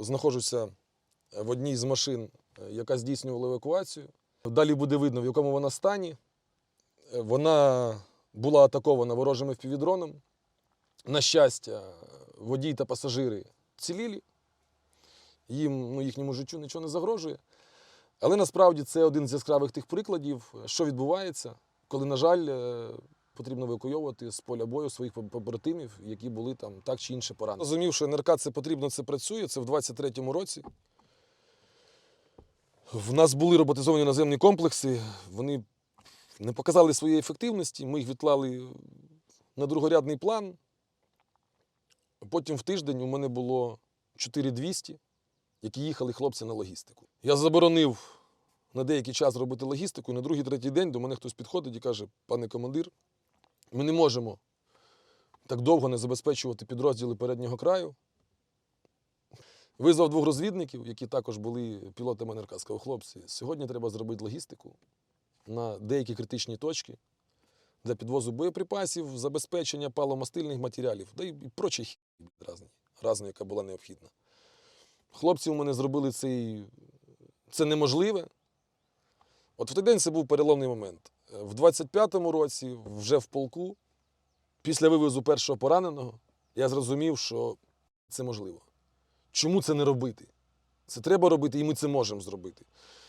Знаходжуся в одній з машин, е, яка здійснювала евакуацію. Далі буде видно, в якому вона стані. Е, Вона була атакована ворожим впівдроном. На щастя, водій та пасажири цілілі. Їм, ну, їхньому життю нічого не загрожує. Але насправді це один з яскравих тих прикладів, що відбувається, коли, на жаль, е, потрібно евакуйовувати з поля бою своїх побратимів, які були там так чи інше поранені. Розумів, що НРК це потрібно, це працює. Це в 23-му році. В нас були роботизовані наземні комплекси, вони не показали своєї ефективності. Ми їх відклали на другорядний план. Потім в тиждень у мене було 4200, які їхали хлопці на логістику. Я заборонив на деякий час робити логістику. І на другий-третій день до мене хтось підходить і каже: пане командир, ми не можемо так довго не забезпечувати підрозділи переднього краю. Визвав двох розвідників, які також були пілотами НРК. Сказав, хлопці, сьогодні треба зробити логістику на деякі критичні точки для підвозу боєприпасів, забезпечення паломастильних матеріалів, да і, прочі хі разні, яка була необхідна. Хлопці у мене зробили цей, це неможливе. От в той день це був переломний момент. В 25-му році, вже в полку, після вивозу першого пораненого, я зрозумів, що це можливо. Чому це не робити? Це треба робити, і ми це можемо зробити.